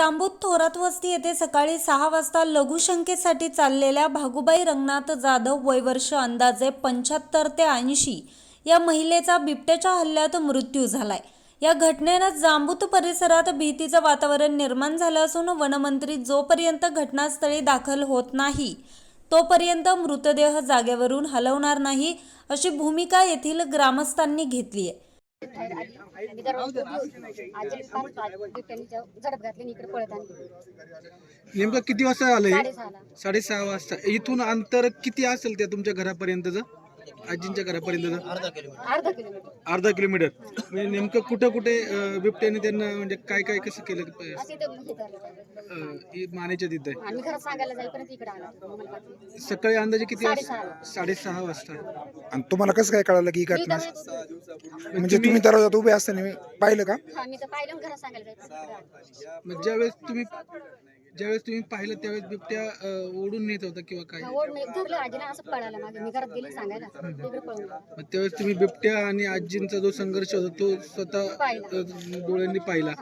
जांबूत थोरात वस्ती येथे सकाळी सहा वाजता लघुशंकेसाठी चाललेल्या भागुबाई रंगनाथ जाधव वयवर्ष अंदाजे पंच्याहत्तर ते ऐंशी या महिलेचा बिबट्याच्या हल्ल्यात मृत्यू झालाय. या घटनेनं जांबूत परिसरात भीतीचं वातावरण निर्माण झालं असून वनमंत्री जोपर्यंत घटनास्थळी दाखल होत नाही तोपर्यंत मृतदेह जागेवरून हलवणार नाही अशी भूमिका येथील ग्रामस्थांनी घेतली आहे झडप घातली आणि इकडे पळत आली नेमकं किती वाजता आलंय साडेसहा वाजता. इथून अंतर किती असेल त्या तुमच्या घरापर्यंतचं? आजींच्या घरापर्यंतचं अर्धा किलोमीटर. अर्धा किलोमीटर. म्हणजे नेमकं कुठं कुठे अं, बिबट्याने त्यांना म्हणजे काय काय कसं केलं? असे इथं हे करलं अं, हे मानेच्या तिथं. आणि घरात सांगायला जाईपर्यंत इकडे आला. मग मला बातमी. सकाळी अंदाजे किती वाजता. साडेसहा वाजता. आणि तुम्हाला कसं काय कळालं की ही मी घटना म्हणजे तुम्ही दरवाजात उभे असताना पाहिलं का? हा मी तर पाहिलं आणि घरात सांगायला जायचं इकडे आलो. मग ज्यावेळेस तुम्ही ज्यावेळेस तुम्ही पाहिलं त्यावेळेस बिबट्या अं, ओढून नेत होता किंवा काय? ओढ नाही धरलं आजीला असं पळायला मागे. मी घरात गेली सांगायला. इकडे पळून गेला. मग त्यावेळेस तुम्ही बिबट्या आणि आजींचा जो संघर्ष होता तो स्वतः. अं, डोळ्यांनी पाहिला.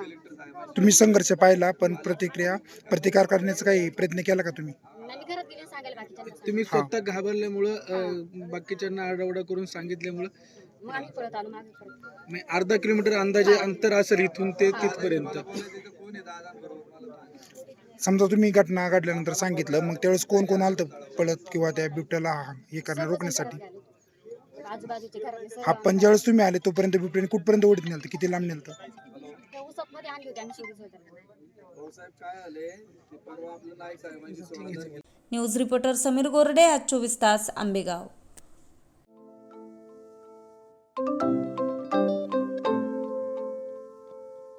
तुम्ही संघर्ष पाहिला पण प्रतिक्रिया प्रतिकार करण्याचा काही प्रयत्न केला का तुम्ही? आणि मी घरात गेली आणि सांगायला बाकीच्या तुम्ही स्वतः घाबरल्यामुळं अं, बाकीच्यांना आरडाओरडा करून सांगितल्यामुळं? मग आम्ही पळत आलो मागे परत. अर्धा किलोमीटर अंदाजे अंतर असेल इथून ते तिथपर्यंत. समजा तुम्ही घटना घडल्यानंतर सांगितलं मग त्यावेळेस कोण कोण आलं पळत किंवा त्या बिबट्याला हे करणार रोखण्यासाठी? हा पण ज्यावेळेस तुम्ही आले तोपर्यंत बिबट्याने कुठपर्यंत ओढत नेलं किती लांब नेलं त्या उसात मध्ये आणली होती आम्ही शोधत होतो न्यूज रिपोर्टर समीर गोरडे आज चोवीस तास आंबेगाव.